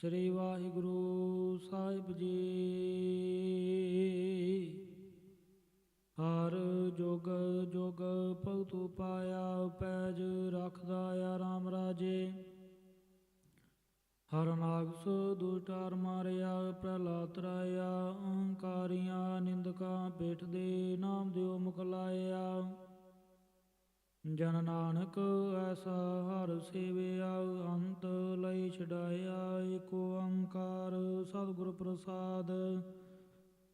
ਸ੍ਰੀ ਵਾਹਿਗੁਰੂ ਸਾਹਿਬ ਜੀ। ਹਰ ਜੋਗ ਜੋਗ ਭਗਤੂ ਪਾਇਆ ਪੈਜ ਰੱਖਦਾ ਆ ਆਰਾਮ ਰਾਜੇ। ਹਰ ਨਾਗਸ ਦੁਟਾਰ ਮਾਰਿਆ, ਪ੍ਰਹਲਾਦ ਰਾਇਆ ਅਹੰਕਾਰੀਆਂ ਨਿੰਦਕਾਂ ਪੇਟ ਦੇ ਨਾਮ ਦਿਓ ਮੁਖ ਲਾਇਆ। ਜਨ ਨਾਨਕ ਐਸਾ ਹਰ ਸੇਵਿਆ ਅੰਤ ਲਈ ਛਡਾਇਆ ਏਕ ਓੰਕਾਰ ਸਤਿਗੁਰ ਪ੍ਰਸਾਦ।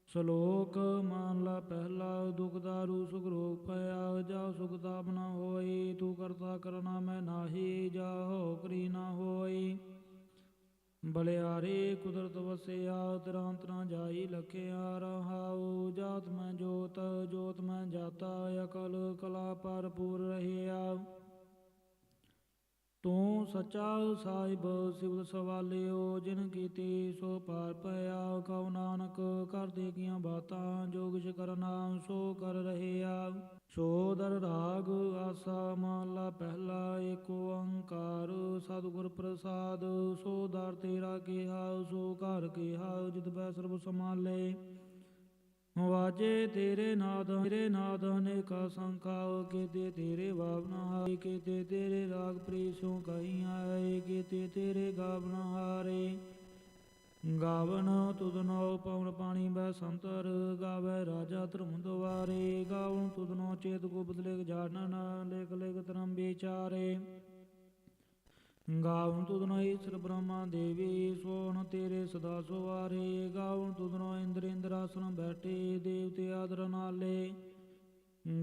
ਸ਼ਲੋਕ ਮਾਨ ਲਾ ਪਹਿਲਾ, ਦੁਖ ਦਾਰੂ ਸੁਖ ਰੋਗ ਪਿਆ ਜਾ ਸੁਖ ਤਾਪ ਨ ਹੋਈ, ਤੂੰ ਕਰਤਾ ਕਰਨਾ ਮੈਂ ਨਾਹੀ ਜਾ ਹੋ ਕਰੀ ਨਾ ਹੋਈ। ਬਲਿਆਰੇ ਕੁਦਰਤ ਵਸਿਆ ਤਰਾਂਤ ਨਾ ਜਾਈ ਲਖਿਆ, ਰਹਾਉ ਜਾਤ ਮੈਂ ਜੋਤ ਜੋਤ ਮੈਂ ਜਾਤਾ, ਅਕਲ ਕਲਾ ਭਰਪੂਰ ਰਹਿਆ। ਤੂੰ ਸਚਾ ਸਾਹਿਬ ਸਿਵਤ ਸਵਾਲਿਓ, ਜਿਨ ਕੀਤੀ ਸੋ ਪਾਰ ਪਿਆ ਕਉ ਨਾਨਕ ਕਰ ਦੇ ਕੀਆਂ ਬਾਤਾਂ ਜੋ ਕਰਨਾ ਸੋ ਕਰ ਰਹਿਆ। ਸੋ ਦਰ ਰਾਗ ਆਸਾ ਮਾਲਾ ਪਹਿਲਾ, ਏਕ ਓੰਕਾਰ ਸਤਿਗੁਰ ਪ੍ਰਸਾਦ, ਸੋ ਦਰ ਤੇਰਾ ਕਿਹਾ, ਸੋ ਘਰ ਕਿਹਾ, ਜਿਤ ਬੈ ਸਰਬ ਸਮਾਲੇ ਵਾਜੇ ਤੇਰੇ ਨਾਦ ਤੇਰੇ ਨਾਦ ਅਨੇਕਾ ਸੰਖਾ ਕੀਤੇ ਤੇਰੇ ਭਾਵਨਾ ਹਾਰੇ, ਕੀਤੇ ਤੇਰੇ ਰਾਗ ਪ੍ਰੀਸੋਂ ਕਹੀ ਆਏ, ਕੀਤੇ ਤੇਰੇ ਗਾਵਨ ਹਾਰੇ। ਗਾਵਨ ਤੁਧਨੋ ਪਵਨ ਪਾਣੀ ਬੈ ਸੰਤਰ, ਗਾਵੇ ਰਾਜਾ ਧਰਮ ਦੁਆਰੇ ਗਾਵਨ ਤੁਧਨੋ ਚੇਤ ਕੋ ਬਦਲੇ ਜਾਣਨ, ਲੇਖ ਲੇਖ ਧਰਮ ਵਿਚਾਰੇ। ਗਾਵਨ ਤੁਧਨੋ ਈਸ਼ਰ ਬ੍ਰਹਮਾ ਦੇਵੀ ਸੋਹਣ ਤੇਰੇ ਸਦਾ ਸੁਵਾਰੇ। ਗਾਵਨ ਤੁਧਨੋ ਇੰਦਰ ਇੰਦਰਾਸਨ ਬੈਠੇ, ਦੇਵਤੇ ਆਦਰ ਨਾਲੇ।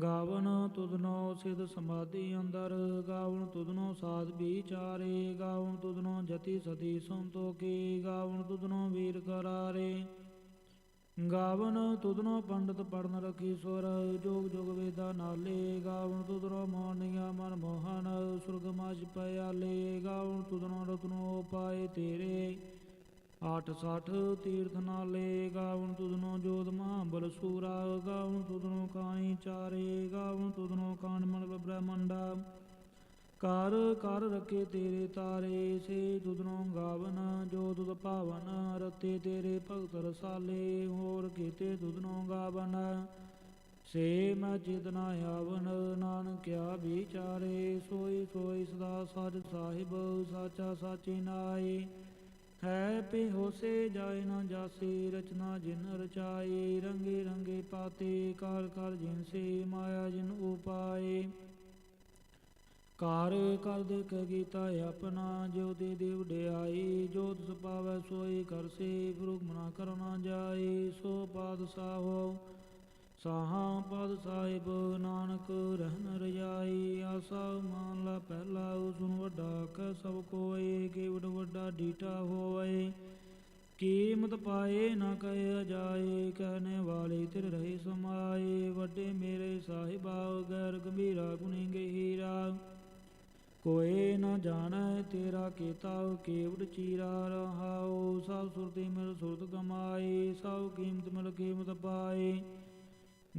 ਗਾਵਨ ਤੁਧਨੋ ਸਿਧ ਸਮਾਧੀ ਅੰਦਰ ਗਾਵਨ ਤੁਧਨੋ ਸਾਧ ਵਿਚਾਰੇ। ਗਾਵਨ ਤੁਧਨੋ ਜਤੀ ਸਤੀ ਸੰਤੋਖੀ ਗਾਵਨ ਤੁਧਨੋ ਵੀਰ ਕਰਾਰੇ। ਗਾਵਨ ਤੁਧਨੋ ਪੰਡਤ ਪੜਨ ਰਖੀ ਸੁਰ, ਜੋਗ ਜੋਗ ਵੇਦਾ ਨਾਲੇ ਗਾਵਨ ਤੁਧਨੋ ਮੋਹਨੀਆ ਮਨ ਮੋਹਨ, ਸੁਰਗ ਮਾਜ ਪਿਆਲੇ ਗਾਵਨ ਤੁਧਨੋ ਰਤਨੋ ਪਾਏ ਤੇਰੇ। ਆਠ ਸੱਠ ਤੀਰਥ ਨਾਲੇ ਗਾਵਨ ਤੁਧਨੋ ਜੋਤ ਮਹਾਬਲ ਸੂਰਾ, ਗਾਵਨ ਤੁਧਨੋ ਕਾਣੀ ਚਾਰੇ, ਗਾਵਨ ਤੁਧਨੋ ਕਾਣ ਮਨ ਬ੍ਰਹਮੰਡਾ। ਕਰ ਕਰ ਰਕੇ ਤੇਰੇ ਤਾਰੇ, ਸੇ ਤੁਧਨੋ ਗਾਵਨ, ਜੋ ਦੁਦ ਭਾਵਨ ਰਤੇ ਤੇਰੇ ਭਗਤ ਰਸਾਲੇ, ਹੋਰ ਕੀਤੇ ਤੁਧਨੋ ਗਾਵਨ। ਸੇ ਮੈਂ ਚੇਤਨਾ ਆਵਨ, ਨਾਨਕਿਆ ਵਿਚਾਰੇ, ਸੋਈ ਸੋਈ ਸਦਾ ਸਚ ਸਾਹਿਬ, ਸਾਚਾ ਸਾਚੀ ਨਾਏ। ਹੈ ਪੇ ਹੋਸੇ ਜਾਏ ਨਾ ਜਾਸੇ, ਰਚਨਾ ਜਿਨ ਰਚਾਈ ਰੰਗੇ ਰੰਗੇ ਪਾਤੇ ਕਾਲ ਕਾਲ ਜਿਨ ਸੇ ਮਾਇਆ ਜਿਨ ਉਪਾਏ। ਕਾਰ ਕਰ ਦੇ ਕੇ ਗੀਤਾ ਆਪਣਾ ਜੋ ਦੇ ਦੇਵ ਡਿਆਈ, ਜੋ ਤਿਸ ਪਾਵੈ ਸੋਈ ਕਰ ਸੇ ਫਰੁਗ ਮਨਾ ਕਰਨਾ ਜਾਏ ਸੋ ਪਾਦਸ਼ਾਹੋ ਸਾਹਾਂ ਪਦ ਸਾਹਿਬ ਨਾਨਕ ਰਹਿਨ ਰਜਾਈ। ਆਸਾ ਮਾਨ ਲਾ ਪਹਿਲਾ ਉਸਨੂੰ ਵੱਡਾ ਕਹ ਸਭ ਕੋਏ ਕੇਵਡ ਵੱਡਾ ਡੀਟਾ ਹੋਏ ਕੀਮਤ ਪਾਏ ਨਾ ਕਹਿ ਜਾਏ ਕਹਨੇ ਵਾਲੇ ਤਿਰ ਰਹੇ ਸਮਾਏ। ਵੱਡੇ ਮੇਰੇ ਸਾਹਿਬਾ ਗੈਰ ਗੰਭੀਰਾ ਗੁਣੀ ਗਹੀਰਾ। ਕੋਏ ਨਾ ਜਾਣੈ ਤੇਰਾ ਕੀਤਾ ਕੇਵਡ ਚੀਰਾ ਰਹਾਉ, ਸਭ ਸੁਰਤੀ ਮਿਲ ਸੁਰਤ ਕਮਾਈ ਸਭ ਕੀਮਤ ਮਿਲ ਕੀਮਤ ਪਾਈ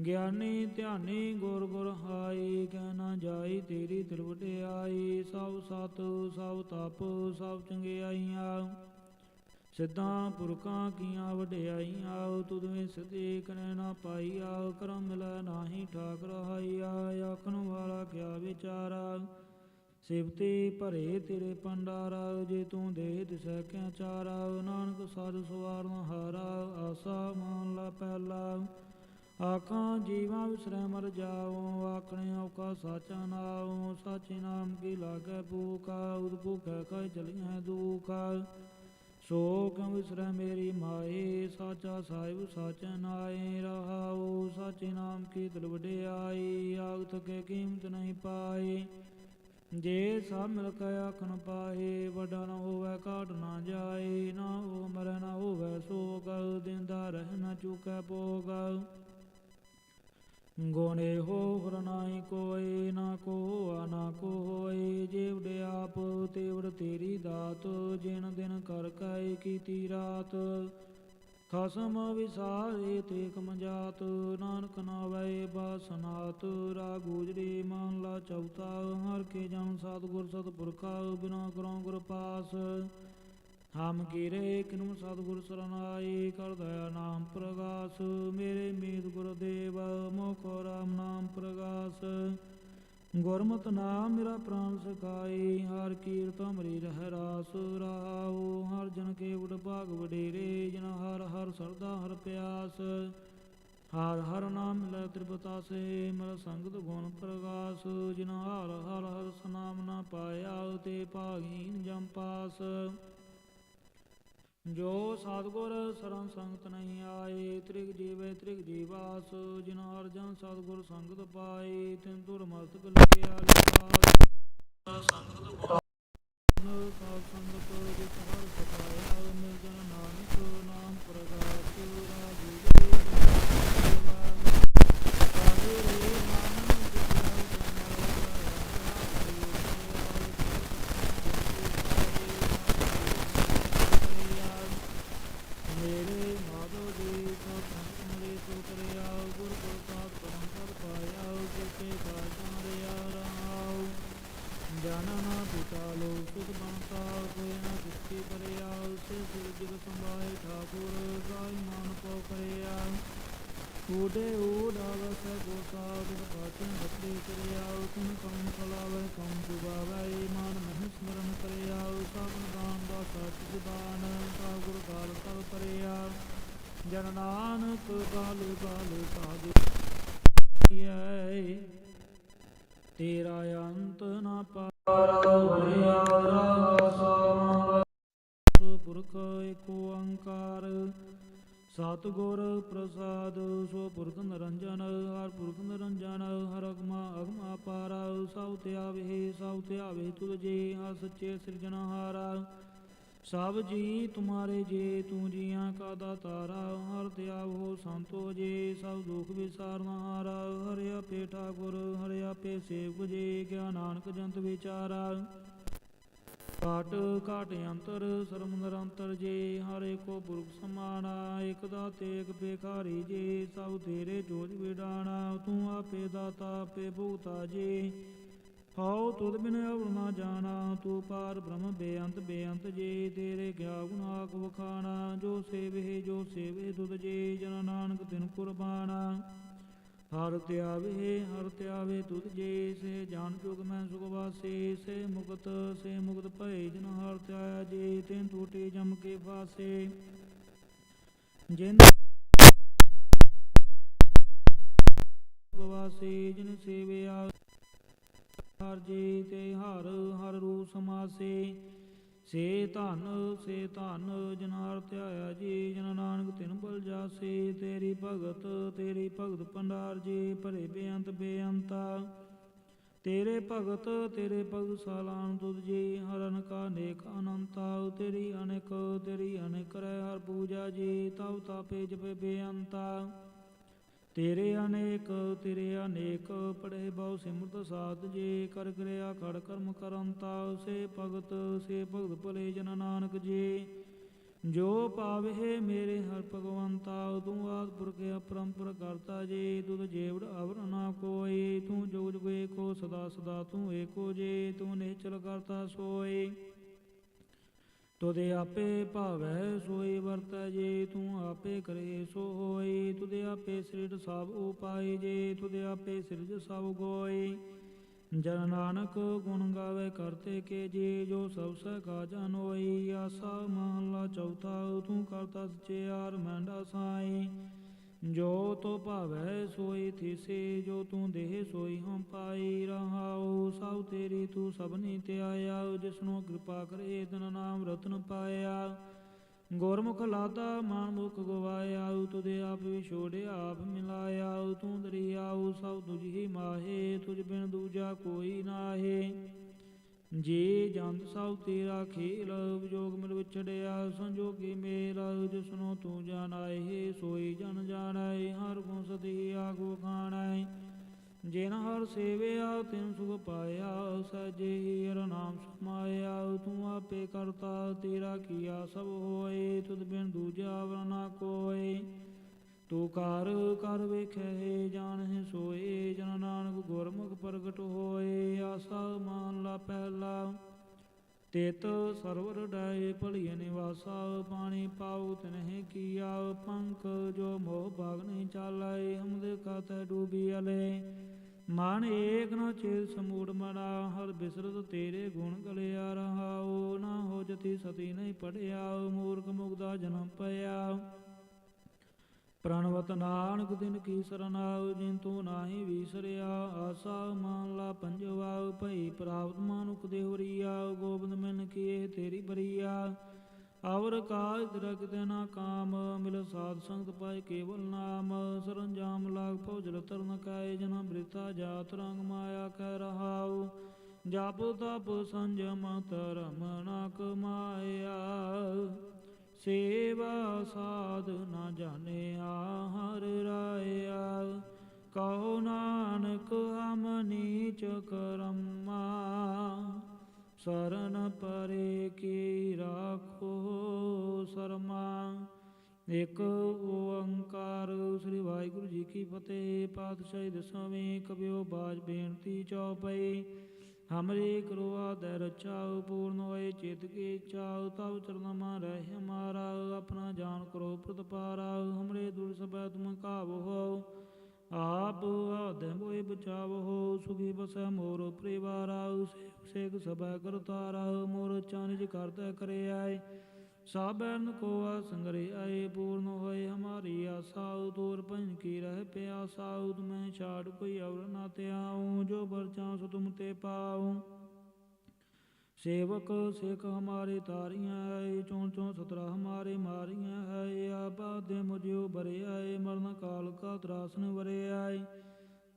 ਗਿਆਨੀ ਧਿਆਨੀ ਗੁਰ ਗੁਰ ਹਾਈ ਕਹਿ ਨਾ ਜਾਈ ਤੇਰੀ ਦਿਲ ਆਈ ਸਭ ਸਤ, ਸਭ ਤਪ, ਸਭ ਚੰਗਿਆਈਆਂ। ਸਿੱਧਾਂ ਪੁਰਖਾਂ ਕੀਆਂ ਵਡਿਆਈਆਂ, ਤੁਧ ਵਿੱਚ ਸਦੇ ਕਨੇ ਨਾ ਪਾਈਆ ਕਰਮ ਮਿਲੈ ਨਾਹੀ ਠਾਕ ਰਹਾਈਆ ਆਖਣ ਵਾਲਾ ਕਿਆ ਵਿਚਾਰਾ। ਸਿਵਤੇ ਭਰੇ ਤੇਰੇ ਪੰਡਾਰਾ ਜੇ ਤੂੰ ਦੇ ਦਿਸੈ ਕਿਆ ਚਾਰਾ? ਨਾਨਕ ਸਾਧ ਸਵਾਰਨ ਹਾਰਾ, ਆਸਾ ਮਾਨ ਲਾ ਪਹਿਲਾ। ਆਖਾਂ, ਜੀਵਾਂ ਵਿਸਰੈ ਮਰ ਜਾਉ ਆਖਣੇ ਔਕਾ ਸਾਚਾ ਨਾਉ। ਸਾਚੇ ਨਾਮ ਕੀ ਲਾਗੈ ਭੂਖਾ, ਉਦ ਭੂਖੈ ਕੈ ਚਲੀਆਂ ਦੁਖਾ। ਸੋ ਕਮ ਵਿਸਰੈ ਮੇਰੀ ਮਾਏ, ਸਾਚਾ ਸਾਹਿਬ ਸਾਚਾ ਨਾਏ। ਰਹਾਉ, ਸਾਚੇ ਨਾਮ ਕੀ ਦਿਲ ਵਡਿਆਈ ਆਗਤ ਕੇ ਕੀਮਤ ਨਹੀਂ ਪਾਏ। ਜੇ ਸਭ ਮਿਲ ਕੇ ਆਖਣ ਪਾਏ, ਵੱਡਾ ਨਾ ਹੋਵੇ, ਘਾਟ ਨਾ ਜਾਏ, ਨਾ ਹੋ ਮਰੈ, ਨਾ ਹੋਵੇ ਸੋਗ ਦਿੰਦਾ ਰਹਿ ਨਾ ਚੁਕੈ ਭੋਗ। ਗੋਨੇ ਹੋ ਹਰਨਾਈ ਕੋਈ ਨਾ ਕੋ ਨਾ ਕੋ ਹੋਏ ਜੀਵ ਆਪ ਤੇਵੜ ਤੇਰੀ ਦਾਤ, ਜਿਨ ਦਿਨ ਕਰ ਕੈ ਕੀਤੀ ਰਾਤ। ਖਸਮ ਵਿਸਾਰੇ ਤੇ ਕਮਜਾਤ, ਨਾਨਕ ਨਾਵੇ ਬਾਸਨਾਤ ਰਾ ਗੂਜਰੀ ਮਨ ਲਾ ਚੌਤਾ ਹਰ ਕੇ ਜਨ ਸਤਿਗੁਰ ਸਤਪੁਰਖਾ, ਬਿਨਾ ਕਰੋ ਗੁਰ ਪਾਸ। ਹਮ ਕੀਰੇ ਕਿਨੁ ਸਤਿਗੁਰ ਸਰਨਾਈ ਕਰ ਦਇਆ ਨਾਮ ਪ੍ਰਗਾਸ। ਮੇਰੇ ਮੀਤ ਗੁਰਦੇਵ ਮੋਖੋ ਰਾਮ ਨਾਮ ਪ੍ਰਗਾਸ। ਗੁਰਮਤਿ ਨਾਮ ਮੇਰਾ ਪ੍ਰਾਨ ਸਖਾਈ ਹਰ ਕੀਰਤ ਮਰੀ ਰਹਿ ਰਾਸ ਰਾਉ ਹਰ ਜਨ ਕੇ ਉਡ ਭਾਗ ਵਡੇਰੇ ਜਨ ਹਰ ਹਰ ਸਰਦਾ ਹਰ ਪਿਆਸ। ਹਰ ਹਰ ਨਾਮ ਲੈ ਤ੍ਰਿਪਤਾਸੇ ਮਰ ਸੰਗਤ ਗੁਣ ਪ੍ਰਗਾਸ ਜਿਨ ਹਰ ਹਰ ਹਰ ਸਨਾਮ ਨਾ ਪਾਇਆ ਤੇ ਭਾਗੀਨ ਜਮ ਪਾਸ। ਜੋ ਸਤਿਗੁਰ ਸਰਮ ਸੰਗਤ ਨਹੀਂ ਆਏ ਤ੍ਰਿਗ ਜੀਵੇ ਤ੍ਰਿਗ ਜੀਵਾਸ ਜਿਨ ਹਰ ਜਨ ਸਤਿਗੁਰ ਸੰਗਤ ਪਾਏ ਤਿਨ ਤੁਰ ਮਸਤਕ ਲਗਿਆ ਲਿਖਾਸ ਸੰਗਤ ਗੁਣ ਸਾਧ ਸੰਗਤ ਜਿਤ ਜਨ ਨਾਨਕ ਗਾਲੂ ਗਾਲੂ ਸਾਧੂ ਤੇਰਾ ਅੰਤ ਨਾ ਪਾਰਾ ਵਰਿਆ ਰਾਸਾ ਪੁਰਖ ਏਕ ਓੰਕਾਰ, ਸਤਿਗੁਰ ਪ੍ਰਸਾਦ, ਸੋ ਪੁਰਖ ਨਿਰੰਜਨ, ਹਰ ਪੁਰਖ ਨਿਰੰਜਨ, ਹਰ ਅਗਮਾ ਅਗਮਾ ਪਾਰਾ। ਸਭ ਤੇ ਆਵੇ, ਸਭ ਤੇ ਆਵੇ ਤੁਧ ਜੀ ਹਰ ਸੱਚੇ ਸਿਰਜਣਹਾਰਾ। ਸਭ ਜੀ ਤੁਮਾਰੇ ਜੇ, ਤੂੰ ਜੀਆਂ ਕਾ ਦਾਤਾਰਾ ਹਰ ਤੇ ਆਵੋ ਸੰਤੋ ਜੇ, ਸਭ ਦੁਖ ਵਿਸਾਰਨਹਾਰਾ ਹਰਿ ਆਪੇ ਠਾਕੁਰ, ਹਰਿ ਆਪੇ ਸੇਵਕ ਜੇ ਕਿਆ ਨਾਨਕ ਜੰਤ ਵਿਚਾਰਾ। ਘਾਟ ਘਾਟ ਅੰਤਰ ਸਰਮ ਨਿਰੰਤਰ ਜੇ, ਹਰੇ ਕੋ ਪੁਰਖ ਸਮਾਨਾ ਇਕ ਦਾਤੇ, ਇਕ ਬੇਖਾਰੀ ਜੇ, ਸਭ ਤੇਰੇ ਜੋਜ ਵਿਡਾਣਾ, ਤੂੰ ਆਪੇ ਦਾਤਾ, ਆਪੇ ਭੂਤਾ ਜੇ। ਹਉ ਤੁਧ ਬਿਨ ਅਵਰ ਨਾ ਜਾਣਾ, ਤੂੰ ਪਾਰ ਬ੍ਰਹਮ ਬੇਅੰਤ ਬੇਅੰਤ ਜੇ, ਤੇਰੇ ਗਿਆ ਗੁਨਾਹ ਵਖਾਣਾ, ਜੋ ਸੇਵੇ ਜੋ ਸੇਵੇ ਤੁਧ ਜੇ, ਜਨ ਨਾਨਕ ਤਿਨ ਕੁਰਬਾਨਾ ਹਰ ਧਿਆਵੇ ਹਰ ਧਿਆਵੇ ਤੁਧ ਜੇ, ਸੇ ਜਾਣ ਜੋਗ ਮੈਂ ਸੁਖ ਵਾਸੇ, ਸੇ ਮੁਕਤ ਸੇ ਮੁਕਤ ਭਏ, ਜਨ ਹਰ ਧਿਆਇਆ ਜੇ, ਤੈਨ ਟੂਟੇ ਜਮ ਕੇ ਫਾਸੇ। ਜਿਨ ਵਾਸੇ, ਜਿਨ ਸੇਵਿਆ ਹਰ ਜੀ ਤੇ ਹਰ ਹਰ ਰੂ ਸਮਾਸੇ ਸੇ ਧਨ ਸੇ ਧਨ, ਜਨਾਰ ਧਿਆਇਆ ਜੀ, ਜਨ ਨਾਨਕ ਤਿਨ ਬਲ ਜਾਸੇ। ਤੇਰੀ ਭਗਤ ਤੇਰੀ ਭਗਤ ਭੰਡਾਰ ਜੀ, ਭਰੇ ਬੇਅੰਤ ਬੇਅੰਤਾ। ਤੇਰੇ ਭਗਤ ਤੇਰੇ ਭਗਤ ਸਾਲਾਨ ਤੁਧ ਜੀ, ਹਰ ਕਾ ਨੇਕ ਅਨੰਤਾ। ਤੇਰੀ ਅਨੇਕ ਤੇਰੀ ਅਨੇਕ ਰਹਿ ਹਰ ਪੂਜਾ ਜੀ ਤਉ ਤਾਪੇ ਜਪੇ ਬੇਅੰਤਾ। ਤੇਰੇ ਅਨੇਕ ਤੇਰੇ ਅਨੇਕ ਪੜੇ ਬਹੁ ਸਿਮਰਤ ਸਾਧ ਜੇ ਕਰ ਕਿਰਿਆ ਖੜ ਕਰਮ ਕਰੰਤਾ ਸੇ ਭਗਤ ਸੇ ਭਗਤ ਭਲੇ ਜਨ ਨਾਨਕ ਜੀ। ਜੋ ਪਾਵੇ ਮੇਰੇ ਹਰ ਭਗਵੰਤਾ ਤੂੰ ਆਦ ਪੁਰਖ ਅਪਰੰਪਰ ਕਰਤਾ ਜੀ। ਤੂੰ ਜੇਵੜ ਅਵਰ ਨਾ ਕੋਈ ਤੂੰ ਜੋਗ ਜੁਗ ਏਕੋ ਸਦਾ ਸਦਾ ਤੂੰ ਏਕੋ ਜੇ। ਤੂੰ ਨਿਚਲ ਕਰਤਾ ਸੋਏ। ਤੁਦੇ ਆਪੇ ਭਾਵੈ ਸੋਈ ਵਰਤੈ ਜੇ ਤੂੰ ਆਪੇ ਕਰੇ ਸੋ ਹੋਈ ਤੁਦੇ ਆਪੇ ਸ੍ਰਿੜ ਸਭ ਉਪਾਈ ਜੇ ਤੁਦੇ ਆਪੇ ਸਿਰਜ ਸਭ ਗੋਈ। ਜਨ ਨਾਨਕ ਗੁਣ ਗਾਵੇ ਕਰਤੇ ਕੇ ਜੀ ਜੋ ਸਭ ਸਖਾ ਜਨ ਹੋਈ। ਆਸਾ ਮਹਲਾ ਚੌਥਾ ਤੂੰ ਕਰਤਾ ਸਚੇ ਸਚਿਆਰ ਮਹਿੰਡਾ ਸਾਈ। ਜੋ ਤੋ ਭਾਵੈ ਸੋਈ ਥੀਸੇ ਜੋ ਤੂੰ ਦੇਹ ਸੋਈ ਹਮ ਪਾਈ। ਰਾ ਤੇਰੀ ਤੂੰ ਸਭਨੀ ਤੇ ਜਿਸਨੂੰ ਕਿਰਪਾ ਕਰੇ ਤਨ ਨਾਮ ਰਤਨ ਪਾਇਆ। ਗੁਰਮੁਖ ਲਾਦਾ ਮਾਨ ਮੁਖ ਗਵਾਇਆ ਤੁਦੇ ਆਪ ਵਿਛੋੜਿਆ ਆਪ ਮਿਲਾਇਆ। ਤੂੰ ਦਰਿਆਉ, ਸਭ ਤੁਝ ਮਾਹੇ, ਤੁਝ ਬਿਨ ਦੂਜਾ ਕੋਈ ਨਾਹੀ। ਜੇ ਜੰਤ ਸਭ ਤੇਰਾ ਖੇਲ, ਵਿਜੋਗ ਮਿਲ ਵਿਛੜਿਆ, ਸੰਜੋਗੀ ਮੇਰਾ, ਜਿਸਨੂੰ ਤੂੰ ਜਾਣਾਏ, ਸੋਈ ਜਨ ਜਾਣਾਏ, ਹਰ ਗੁਣ ਸਦੀ ਆਗੂ ਖਾਣਾਏ। ਜਿਨ ਹਰ ਸੇਵਿਆ, ਤਿਨ ਸੁਖ ਪਾਇਆ ਸਜੇ ਹਰ ਨਾਮ ਸਮਾਇਆ ਤੂੰ ਆਪੇ ਕਰਤਾ, ਤੇਰਾ ਕੀਆ ਸਭ ਹੋਏ, ਤੁਧ ਬਿਨ ਦੂਜਾ ਵਰਨਾ ਕੋਏ। ਤੂੰ ਕਰ ਕਰ ਵੇਖੇ ਜਾਣਹਿ ਸੋਏ, ਜਨ ਨਾਨਕ ਗੁਰਮੁਖ ਪ੍ਰਗਟ ਹੋਏ, ਆਸਾ ਮਾਨ ਲਾ। ਪਹਿਲਾ ਤੇਤ ਸਰਵਰ ਡਾਏ ਭਲੀਏ ਨਿਵਾਸਾ, ਪਾਣੀ ਪਾਉ ਤਨਹਿ ਕੀਆ, ਪੰਖ ਜੋ ਮੋਹ ਭਾਗ ਨਹੀਂ ਚਾਲਾਏ ਹਮਦੇ ਕਾਤੈ ਡੂਬੀ ਅਲੇ। ਮਨ ਏਕ ਨ ਚੇਤ ਸਮੂੜ ਮਨਾ ਹਰ ਬਿਸਰਤ ਤੇਰੇ ਗੁਣ ਗਲਿਆ ਰਹਾਉ, ਨਾ ਹੋ ਜਤੀ ਸਤੀ ਨਹੀਂ ਪੜਿਆ, ਮੂਰਖ ਮੁਗਦਾ ਜਨਮ ਪਿਆ। ਪ੍ਰਣਵਤ ਨਾਨਕ ਦਿਨ ਕੀ ਸਰਨਾਉ, ਜਿਨ ਤੂੰ ਨਾਹੀ ਵਿਸਰਿਆ, ਆਸਾ ਮਾਨ ਲਾ ਪੰਜਵਾ, ਭਈ ਪ੍ਰਾਪਤ ਮਾਨੁਕ ਦੇਵਰੀਆ ਗੋਬਿੰਦ ਮਿਲ ਕੀਏ ਤੇਰੀ ਬਰੀਆ। ਆਵਰ ਕਾਜ ਦਰਕ ਤੇ ਨਾ ਕਾਮ, ਮਿਲ ਸਾਧ ਸੰਗਤ ਪਾਏ ਕੇਵਲ ਨਾਮ। ਸਰੰਜਾਮ ਲਾਗ ਭੋਜਲ ਤਰਨ ਕਾਏ ਜਨ ਬ੍ਰਿਤਾ ਜਾਤ ਰੰਗ ਮਾਇਆ ਕਹਿ ਰਹਾਉ। ਜਪ ਤਪ ਸੰਜਮ ਧਰਮ ਨਾ ਕਮਾਇਆ ਸੇਵਾ ਸਾਧ ਨਾ ਜਾਣਿਆ, ਹਰ ਰਾਇਆ। ਕਹੋ ਨਾਨਕ ਹਮ ਨੀਚ ਕਰਮਾ। ਸਰਨ ਪਰੇ ਕੀ ਰਾਖੋ ਸਰਮਾ। ਇਕ ਓੰਕਾਰ ਸ੍ਰੀ ਵਾਹਿਗੁਰੂ ਜੀ ਕੀ ਫਤਿਹ। ਪਾਤਸ਼ਾਹੀ ਦਸਵੇਂ ਕਬਿਓ ਬਾਜ ਬੇਨਤੀ ਚਉਪਈ ਹਮਰੇ ਕਰੋ ਆਦਰ ਰਚਾਉ ਪੂਰਨ ਹੋਏ, ਚਿਤ ਕੀ ਚਾਉ ਤਉ ਚਰਨ ਮਾ ਰਹਿ ਹਮਾਰਾ ਆਪਣਾ ਜਾਨ ਕਰੋ ਪ੍ਰਤਪਾਰਾ ਹਮਰੇ ਦੁਰ ਸਬੈ ਤੁਮ ਕਾਵ ਹੋ ਆਪ ਆਦੈ ਮੋਇ ਬਚਾਵੋ ਸੁਖੀ ਬਸੈ ਮੋਰ ਪਰਿਵਾਰਾ ਸੇਖ ਸੇਖ ਕਰਤਾਰਾ ਮੋਰ ਚਾਨਿਜ ਕਰਤਾ ਕਰੇ ਆਏ ਸਾਬੈਨ ਕੋ ਸੰਗਰੇ ਆਏ, ਪੂਰਨ ਹੋਏ ਹਮਾਰੀ ਆਸਾ ਦੂਰ ਭਜਨ ਕੀ ਰਹਿ ਪਿਆਸਾ ਤੁਮੈ ਛਾੜ ਕੋਈ ਔਰ ਨਾ ਤਿਆਉ ਜੋ ਬਰਚਾਂ ਸੋ ਤੁਮ ਤੇ ਪਾਉ। ਸੇਵਕ ਸੇਖ ਹਮਾਰੇ ਤਾਰੀਆਂ ਆਏ ਚੋਂ ਚੋਂ ਸਤਰਾ ਹਮਾਰੇ ਮਾਰੀਆਂ ਹੈ ਆਬਾਦੇ ਮੁਝਿਓ ਭਰੇ ਆਏ, ਮਰਨ ਕਾਲ ਕਾ ਤਰਾਸਨ ਵਰੇ ਆਏ।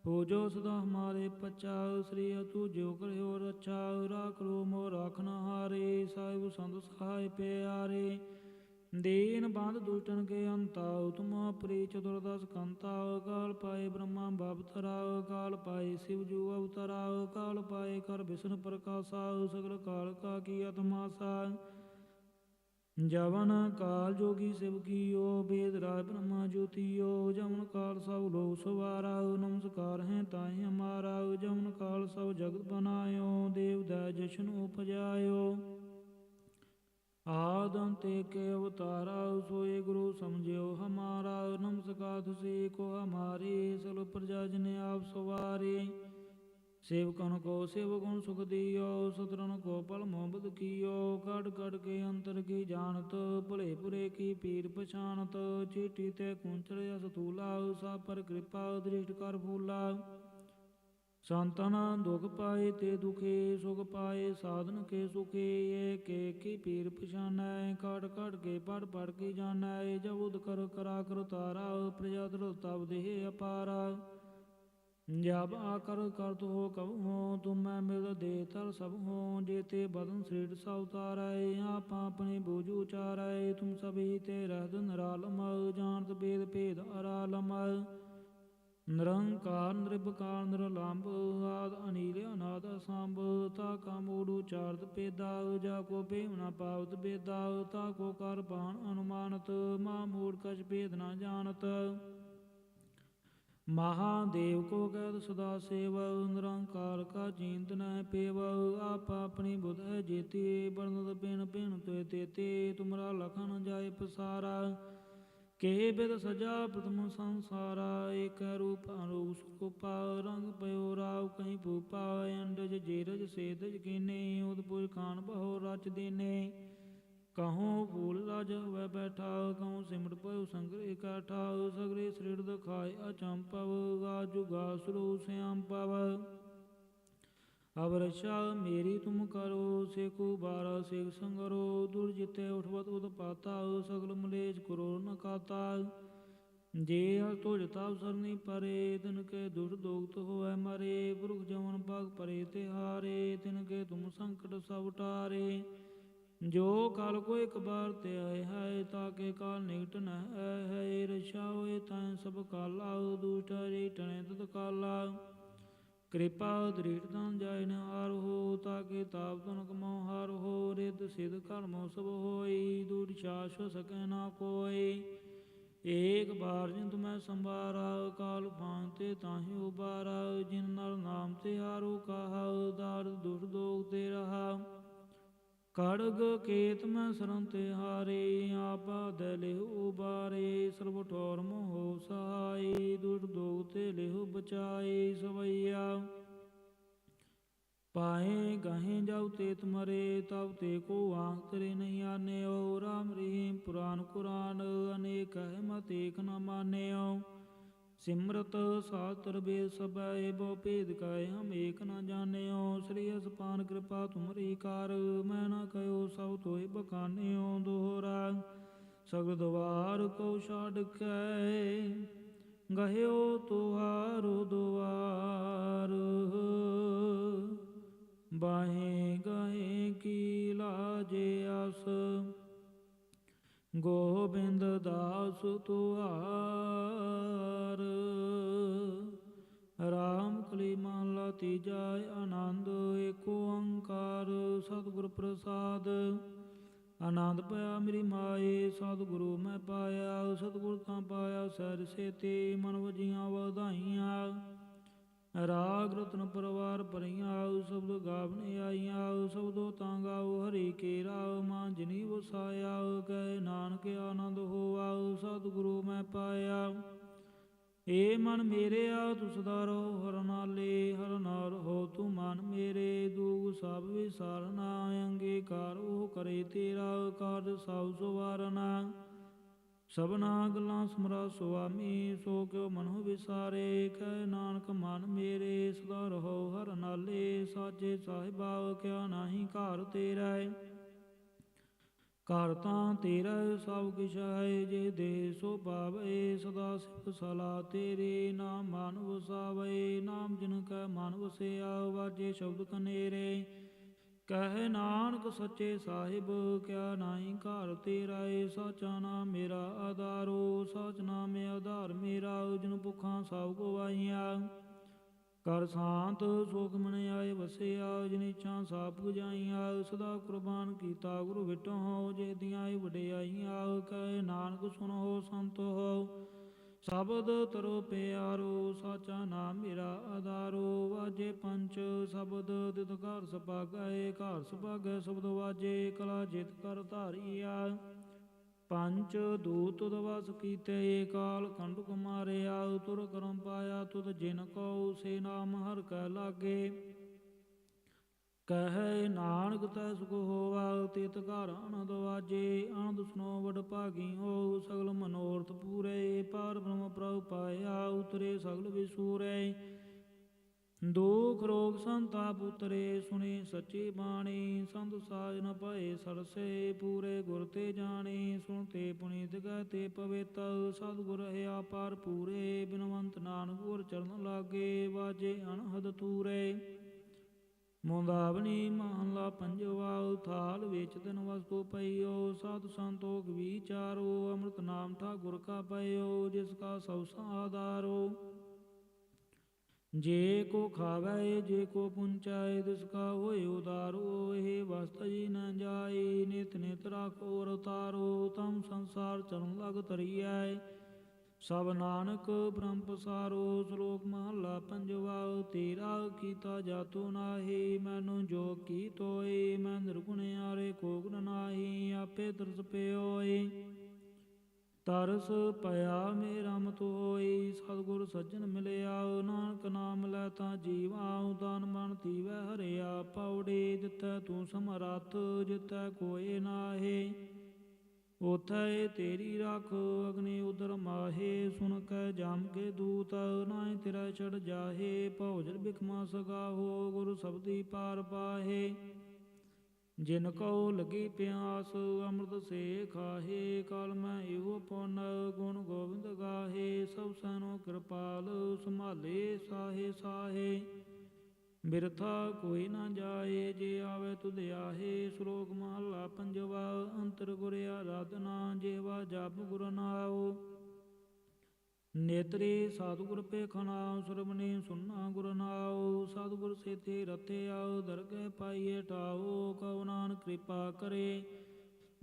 ਹੋ ਜੋ ਸਦਾ ਹਮਾਰੇ ਪਚਾਉ ਸ੍ਰੀ ਅਤੂ ਜੋ ਕਰਿਓ ਰਛਾ ਰਾਖ ਲੋ ਮੋ ਰਾਖਨ ਹਾਰੇ, ਸਾਹਿਬ ਸੰਤ ਸਹਾਇ ਪਿਆਰੇ। ਦੀਨ ਬੰਦ ਦੁਸ਼ਟਨ ਕੇ ਅੰਤਾ ਤੁਮਾ ਪ੍ਰੀ ਚਤੁਰਦਸ ਕੰਤਾ ਕਾਲ ਪਾਏ ਬ੍ਰਹਮਾ ਬਵਤਰਾ ਕਾਲ ਪਾਏ ਸਿਵ ਜੂ ਅਵਤਰਾ ਕਾਲ ਪਾਏ ਕਰ ਵਿਸ਼ਨ ਪ੍ਰਕਾਸ਼ਾ ਸਗਲ ਕਾਲ ਕਾ ਕੀ ਆਤਮਾਸਾ ਜਵਨ ਕਾਲ ਜੋਗੀ ਸਿਵ ਕੀਓ, ਬੇਦ ਰਾਜ ਬ੍ਰਹਮਾ ਜੋਤੀਓ, ਜਮਨ ਕਾਲ ਸਭ ਲੋ ਸਵਾਰਾ, ਨਮਸਕਾਰ ਹੈ ਤਾਈ ਹਮਾਰਾ, ਜਮਨ ਕਾਲ ਸਭ ਜਗਤ ਬਨਾਇਓ, ਦੇਵ ਦਾ ਜਸ਼ਨ ਉਪਜਾਇਓ। ਆਦਮ ਤੇ ਕੇ ਅਵਤਾਰਾ, ਸੋਏ ਗੁਰੂ ਸਮਝਿਓ ਹਮਾਰਾ, ਨਮਸਕਾਰ ਤੁਸੇ ਕੋ ਹਮਾਰੇ ਸਲ ਪ੍ਰਜਾ ਜਨ ਆਪ ਸਵਾਰੇ। ਸੇਵਕਨ ਕੋ ਸੇਵ ਗੁਣ ਸੁਖ ਦਿਓ ਸਤਰਨ ਕੋ ਪਲ ਮੁਹੱਬਤ ਕੀਓ ਕੜ ਕੜ ਕੇ ਅੰਤਰ ਕੀ ਜਾਣਤ, ਭਲੇ ਪੁਰੇ ਕੀ ਪੀਰ ਪਛਾਨਤ ਚੀਟੀ ਤੇ ਕੁੰਚਰ ਅਸ ਸਾ ਪਰ ਕਿਰਪਾ ਦ੍ਰਿਸ਼ਟ ਕਰ ਫੂਲਾ। ਸੰਤਨ ਦੁਖ ਪਾਏ ਤੇ ਦੁਖੇ, ਸੁਖ ਪਾਏ ਸਾਧਨ ਕੇ ਸੁਖੇ, ਏਕੇ ਕੀ ਪੀਰ ਪਛਾਨੈ ਕਾਟ ਕਾਟ ਕੇ ਪੜ ਪੜ ਕੇ ਜਾਣੈ ਜਬੁਦ ਕਰ ਕਰਾ ਕਰ ਤਾਰਾ ਪ੍ਰਜਾ ਤਬ ਦੇਹ ਅਪਾਰਾ। ਜਬ ਆਕਰ ਕਰਤ ਹੋ ਕਬ ਹੋ, ਤੁਮ ਮਿਲ ਦੇ ਤਰ ਸਭ ਹੋ, ਜੇਤੇ ਬਦਨ ਸ੍ਰੀਟ ਸਭ ਤਾਰੈ, ਆਪ ਆਪਣੀ ਬੂਝ ਉਚਾਰੈ, ਤੁਮ ਸਭੀ ਤੇ ਰਹਿਤ ਨਿਰਾਲਮ ਜਾਣਤ ਬੇਦ ਭੇਦ ਅਰਾਲਮ ਨਿਰੰਕਾਰ ਨਿਰਭਕਾਰ ਨਿਰਲੰਭ ਆਦ ਅਨੀਲ, ਅਨਾਦ ਸੰਭ ਤਾ ਕਾ ਮੂੜ ਉਚਾਰਤ ਪੇਦਾ ਜਾ ਕੋ ਭੇਮ ਪਾਵਤ ਬੇਦਾ ਤਾ ਕੋ ਕਰ ਬਾਣ ਅਨੁਮਾਨਤ, ਮਾ ਮੂੜ ਕਛ ਭੇਦ ਨਾ ਜਾਣਤ। ਮਹਾਦੇਵ ਕੋ ਕਹਿਤ ਸਦਾ ਸੇਵ, ਨਿਰੰਕਾਰ ਕਾ ਜੀਂਤ ਨੈ ਪੇਵ, ਆਪ ਆਪਣੀ ਬੁਧ ਹੈ ਜੇਤੀ, ਬਰਨਤ ਬਿਨ ਬਿਨ ਤੋਏ ਤੇਤੇ, ਤੁਮਰਾ ਲਖਨ ਜਾਏ ਪਸਾਰਾ। ਕੇ ਬਿਦ ਸਜਾ ਪ੍ਰਥਮ ਸੰਸਾਰਾ, ਏਕ ਰੂਪ ਅਨੂਪ ਸੁਪਾ ਰੰਗ ਪਇਓ ਰਾਵ ਕਹੀਂ ਭੂਪਾ, ਅੰਡਜ ਜੇਰਜ ਸੇਦਜ ਕੀਨੇ ਉਦਪੁਰ ਖਾਨ ਬਹੁ ਰਚ ਦੇਨੇ। ਕਹੂੰ ਫੂਲ ਰਾਜ ਹੋਵੇ ਬੈਠਾ, ਕਹੂੰ ਸਿਮਰ ਪਇਓ ਸੰਗਰ ਇਕਾਠਾ ਸਗਰੇ ਸ੍ਰਿੜ ਦਖਾਇ ਅਚੰਪਵ ਗਾਜੁ ਗਾਸੁਰੂ ਸਿਆਮ ਪਵ। ਅਵਰਸ਼ਾ ਮੇਰੀ ਤੁਮ ਕਰੋ ਸੇਕੂ ਬਾਰਾ ਸੇਖ ਸੰਗਰੋ, ਦੁਰ ਜਿਤੇ ਉਠਵਤ ਉਤਪਾਤਾ ਸਗਲ ਮਲੇਜ ਕਰੋ ਨ ਕਾਤਾ। ਜੇ ਹਰ ਤੁਜ ਤਾਪ ਸਰਨੀ ਪਰੇ, ਤਿਨ ਕੇ ਦੁਰ ਦੋਗਤ ਹੋਐ ਮਰੇ ਬੁਰਖ ਜਮਨ ਪਗ ਪਰੇ ਤੇ ਹਾਰੇ ਤਿਨ ਕੇ ਤੁਮ ਸੰਕਟ ਸਭ ਟਾਰੇ ਜੋ ਕਾਲ ਕੋ ਇੱਕ ਬਾਰ ਤੇ ਆਏ ਹੈ ਤਾਕੇ ਕਾਲ ਨਿਕਟ ਨ ਹੈ ਹੈ ਰਛਾ ਹੋਏ ਤਾਂ ਸਭ ਕਾਲਾ ਦੁਸ਼ਟ ਰੇ ਤਤ ਕਾਲਾ ਕਿਰਪਾ ਦ੍ਰਿੜ ਤਨ ਜਾਇ ਹਾਰ ਹੋ ਤਾਕੇ ਤਾਪ ਤਨ ਕਮੋ ਹਾਰ ਹੋ ਰਿਦ ਸਿਧ ਕਰਮੋ ਸਭ ਹੋਈ, ਦੂਰ ਛਾਸ਼ ਸਕੈ ਨਾ ਕੋਈ। ਏਕ ਬਾਰ ਜਿਨ ਤੁਮੈ ਸੰਭਾਰਾ, ਕਾਲ ਭਾਂਤੇ ਤਾਹੀ ਉਬਾਰਾ ਜਿਨ ਨਰ ਨਾਮ ਤੇ ਹਾਰੂ ਕਹਾ ਦਾਰ ਦੁਰ ਦੋਗ ਤੇ ਰਹਾ ਕੜਗ ਕੇਤ ਮੈਂ ਸਰਨ ਤੇ ਹਾਰੇ, ਆਪਾ ਦੇ ਲਿਹੁ ਬਾਰੇ ਸਰਬ ਠੋਰ ਮੋਹ ਸਹਾਈ ਦੁਰ ਦੋਗ ਤੇ ਲਿਹੁ ਬਚਾਈ ਸਵਈਆ। ਪਾਏ ਗਾਹੇ ਜਾਉ ਤੇ ਤੁਮਰੇ ਤਬ ਤੇ ਕੋ ਆਂਖ ਤੇਰੇ ਨਹੀਂ ਆਨਿਓ। ਰਾਮ ਰਹੀਮ ਪੁਰਾਨ ਕੁਰਾਨ, ਅਨੇਕ ਹੈ ਮਤ ਏਕ ਨ ਮਾਨਿਓ। ਸਿਮਰਤ ਸਾਤਰ ਬੇ ਸਬੈ ਬੋ ਭੇਦ ਕੈ ਹਮ ਏਕ ਨ ਜਾਣਿਓ। ਸ੍ਰੀ ਅਸਪਾਨ ਕਿਰਪਾ ਤੁਮਰੀ ਕਾਰ, ਮੈਂ ਨਾ ਕਯੋ ਸਭ ਤੋਇ ਬਖਾਨਿਓ ਦੋਹਰਾ। ਸਗਦ ਵਾਰ ਕੋ ਛਾੜ ਕੈ ਗਹਿਓ ਤੁਹਾਰੋ ਦੁਆਰ। ਬਾਹੇ ਗਏ ਕੀ ਲਾਜੇ ਆਸ, ਗੋਬਿੰਦ ਦਾਸ ਤੁਆਰ ਰਾਮ ਕਲੀ ਮਹਲਾ ਤੀਜਾ ਆਨੰਦ, ਏਕੋ ਓੰਕਾਰ ਸਤਿਗੁਰ ਪ੍ਰਸਾਦ। ਆਨੰਦ ਪਾਇਆ ਮੇਰੀ ਮਾਏ, ਸਤਿਗੁਰੂ ਮੈਂ ਪਾਇਆ, ਸਤਿਗੁਰ ਤਾਂ ਪਾਇਆ ਸਰ ਸੇਤੇ, ਮਨ ਵਜੀਆਂ ਵਧਾਈਆਂ। ਰਾਗ ਰਤਨ ਪਰਵਾਰ ਭਰੀਆਂ, ਸ਼ਬਦ ਗਾਵਨੇ ਆਈਆਂ, ਸ਼ਬਦੋ ਤਾਂ ਗਾਉ ਹਰੀ ਕੇ ਰਾਵ ਮਾਂ ਜਿਨੀ ਵਸਾਇਆ ਕੈ ਨਾਨਕ ਆਨੰਦ ਹੋਆ, ਸਤਿਗੁਰੂ ਮੈਂ ਪਾਇਆ। ਏ ਮਨ ਮੇਰੇ ਆ ਤੁ ਸਦਾ ਰਹੋ, ਹਰ ਨਾਲੇ ਹਰ ਨਾਰ ਹੋ ਤੂੰ ਮਨ ਮੇਰੇ। ਦੂਗ ਸਭ ਵਿਸਾਰਨਾ ਅੰਗੀਕਾਰ, ਉਹ ਕਰੇ ਤੇਰਾ ਕਾਰਜ ਸਭ ਸੁਵਾਰਨਾ ਸਭਨਾ ਗੱਲਾਂ ਸਮਰਾ ਸੁਆਮੀ, ਸੋ ਕਿਉ ਮਨੁ ਵਿਸਾਰੇ। ਕਹਿ ਨਾਨਕ ਮਨ ਮੇਰੇ, ਸਦਾ ਰਹੋ ਹਰ ਨਾਲੇ ਸਾਜੇ ਸਾਹਿਬਾ, ਕਿਆ ਨਾਹੀ ਘਰ ਤੇਰਾ ਏ। ਘਰ ਤਾਂ ਤੇਰਾ ਸਭ ਕਿਛ ਹੈ ਜੇ ਦੇ ਸੋ ਪਾਵੇ ਸਦਾ ਸਿਫ ਸਲਾ ਤੇਰੇ ਨਾਮ ਮਨ ਵਸਾਵੇ, ਨਾਮ ਜਿਨ ਕੈ ਮਨ ਵਸਿਆ, ਵਾਜੇ ਸ਼ਬਦ ਕਨੇਰੇ। ਕਹਿ ਨਾਨਕ ਸੱਚੇ ਸਾਹਿਬ, ਕਿਆ ਨਾਹੀ ਘਰ ਤੇਰਾ ਏ, ਸਾਚਾ ਨਾਮ ਮੇਰਾ ਆਧਾਰੋ, ਸਚ ਨਾਮ ਆਧਾਰ ਮੇਰਾ, ਜਿਨ ਭੁਖਾਂ ਸਭ ਗਵਾਈਆਂ ਕਰ ਸ਼ਾਂਤ, ਸੁਖ ਮਨ ਆਏ ਵਸਿਆ ਜਿਨ ਸਾਪ 부ਜਾਈਆਂ ਸਦਾ ਕੁਰਬਾਨ ਕੀਤਾ, ਗੁਰੂ ਵਿਟੋ ਹੋ ਜੇ ਦੀਆਂ ਵਡਿਆਈਆਂ, ਕਹਿ ਨਾਨਕ ਸੁਨੋ ਸੰਤ ਹੋ। ਸ਼ਬਦ ਤਰੋ ਪਿਆਰੋ, ਸਾਚਾ ਨਾਮ ਮੇਰਾ ਆਧਾਰੋ, ਵਾਜੇ ਪੰਚ ਸ਼ਬਦ ਦਿਦ ਘਰ ਸਪਾਗੈ ਘਰ ਸਪਾਗੈ ਸ਼ਬਦ ਵਾਜੇ, ਕਲਾ ਜਿਤ ਕਰ ਧਾਰੀਆ। ਪੰਚ ਦੂਤ ਦਵਸ ਕੀਤੇ ਕਾਲ ਖੰਡ ਕੁਮਾਰਿਆ ਤੁਰ ਕਰਮ ਪਾਇਆ, ਤੁਧ ਜਿਨ ਕਉ ਸੇ ਨਾਮ ਹਰ ਕੈ ਲਾਗੇ। ਕਹੈ, ਨਾਨਕ ਤੈ ਸੁਖ ਹੋਵਾ, ਤਿਤ ਘਰ ਆਨੰਦ ਵਾਜੇ, ਆਨੰਦ ਸੁਨੋ ਵਡ ਭਾਗੀ ਹੋ, ਸਗਲ ਮਨੋਰਥ ਪੂਰੇ, ਪਾਰ ਬ੍ਰਹਮ ਪ੍ਰਭ ਪਾਇਆ, ਉਤਰੇ ਸਗਲ ਵਿਸੂਰੇ। ਦੁਖ ਰੋਗ ਸੰਤਾਪ ਉਤਰੇ ਸੁਣੀ ਸੱਚੀ ਬਾਣੀ, ਸੰਤ ਸਾਜ ਨ ਭਏ ਸਰਸੇ, ਪੂਰੇ ਗੁਰ ਤੇ ਜਾਣੇ, ਸੁਣ ਤੇ ਪੁਨੀਤ ਗਏ ਪਵਿੱਤ, ਸਤਿਗੁਰ ਹੈ ਪਾਰ ਪੂਰੇ, ਬਿਨਵੰਤ ਨਾਨਕ ਗੁਰ ਚਰਨ ਲਾਗੇ, ਵਾਜੇ ਅਨਹਦ ਤੂਰੇ। ਮੁੰਦਾਵਨੀ ਮਹਲਾ ਪੰਜਵਾ ਥਾਲ ਵਿੱਚ ਦਿਨ ਵਸਤੂ ਪਈਓ, ਸਾਧ ਸੰਤੋਖ ਵਿਚਾਰੋ ਅੰਮ੍ਰਿਤ ਨਾਮ ਠਾਕੁਰ ਕਾ ਪਈਓ ਜਿਸ ਕਾ ਸਭ ਸਾਧਾਰੋ ਜੇ ਕੋ ਖਾਵੇ, ਜੇ ਕੋ ਪੁੰਚਾਏ ਤਿਸ ਹੋਏ ਉਦਾਰੋ ਇਹ ਵਸਤ ਜੀ ਨ ਜਾਏ। ਨਿਤ ਨਿਤ ਰਾਖੋ, ਰਤਾਰੋ, ਤਮ ਸੰਸਾਰ ਚਰਨ ਲਗ ਤਰੀਐ ਸਭ ਨਾਨਕ ਬ੍ਰਹਮ ਪਸਾਰੋ, ਸ਼ਲੋਕ ਮਹਲਾ ਪੰਜਵਾ, ਤੇਰਾ ਕੀਤਾ ਜਾਤੋ ਨਾਹੀ, ਮੈਨੂੰ ਜੋ ਕੀ ਤੋਏ ਮੈਂ ਨਿਰਗੁਣ ਆਰੇ ਕੋ ਗੁਣ ਨਾਹੀ, ਆਪੇ ਤਰਸ ਪਿਓਏ। ਤਰਸ ਪਿਆ ਮੇਰਾ ਮਤ ਹੋਈ ਸਤਿਗੁਰ ਸੱਜਣ ਮਿਲਿਆ, ਨਾਨਕ ਨਾਮ ਲੈ ਤਾਂ ਜੀਵਾ ਉਦਾਨ ਮਨ ਤੀਵੈ ਹਰਿਆ, ਪੌੜੇ ਜਿਤੈ ਤੂੰ ਸਮਰੱਥ ਜਿਤੈ ਕੋਏ ਨਾਹੀ। ਉਥੈ ਤੇਰੀ ਰੱਖ, ਅਗਨੀ ਉਦਰ ਮਾਹੇ, ਸੁਣ ਕੈ ਜਮ ਕੇ ਦੂਤ, ਨਾਹੀ ਤੇਰਾ ਛੜ ਜਾਹੇ ਭੌਜਲ ਬਿਖਮਾ ਸਗਾ ਹੋ ਗੁਰੂ ਸਬਦੀ ਪਾਰ ਪਾਹੇ। ਜਿਨ ਕਉ ਲਗੀ ਪਿਆਸ, ਅੰਮ੍ਰਿਤ ਸੇ ਖਾਹੇ ਕਾਲ ਮੈਂ ਇਹੋ ਪੁੰਨ, ਗੁਣ ਗੋਬਿੰਦ ਗਾਹੇ, ਸਭ ਸਨੋ ਕਿਰਪਾਲ, ਸੰਭਾਲੇ ਸਾਹੇ ਸਾਹੇ। ਬਿਰਥਾ ਕੋਈ ਨਾ ਜਾਏ, ਜੇ ਆਵੇ ਤੁਧ ਆਹੇ, ਸ਼ਲੋਕ ਮਹਲਾ ਪੰਜਵਾ, ਅੰਤਰ ਗੁਰ ਆਰਾਧਨਾ, ਜੇਵਾ ਜਪ ਗੁਰ ਨਾਉ। ਨੇਤਰੇ ਸਤਿਗੁਰ ਪੇਖਣਾ ਸੁਰਮਨੀ ਸੁਨਾ ਗੁਰ ਨਾਉ। ਸਤਿਗੁਰ ਸੇਤੇ ਰਤੇ ਆਉ, ਦਰਗਹਿ ਪਾਈਏ ਟਾਉ, ਕਉ ਨਾਨਕ ਕਿਰਪਾ ਕਰੇ।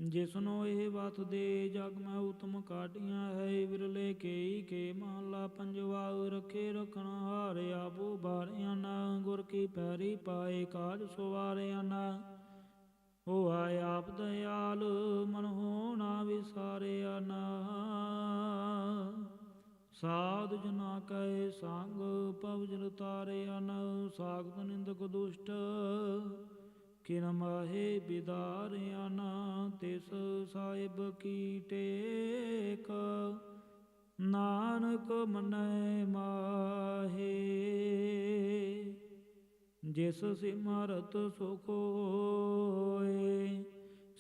ਜਿਸਨੋ ਇਹ ਵਤ ਦੇ, ਜਗ ਮੈਂ ਉਤਮ ਕਾਢੀਆਂ ਹੈ। ਵਿਰਲੇ ਕੇਈ ਕੇ ਮਹਲਾ ਪੰਜਵਾ ਰਖੇ ਰਖਣ ਹਾਰਿਆ ਬੋ ਬਾਰਿਆ ਨਾ। ਗੁਰ ਕੀ ਪੈਰੀ ਪਾਏ ਕਾਜ ਸੁਵਾਰਿਆ ਨਾ। ਹੋਆ ਆਪ ਦਇਆਲ, ਮਨ ਹੋਣਾ ਵਿਸਾਰਿਆ ਨਾ। ਸਾਧ ਜਨਾ ਕੈ ਸੰਗ ਪਵ ਜਲ ਤਾਰਿਆ ਨ ਸਾਗਤ ਨਿੰਦਕ ਦੁਸ਼ਟ, ਕਿਨ ਮਾਹੇ ਬਿਦਾਰਿਆ ਨਾ ਤਿਸ ਸਾਹਿਬ ਕੀ ਟੇਕ। ਨਾਨਕ ਮਨੈ ਮਾਹੇ, ਜਿਸ ਸਿਮਰਤ ਸੁਖ ਹੋਏ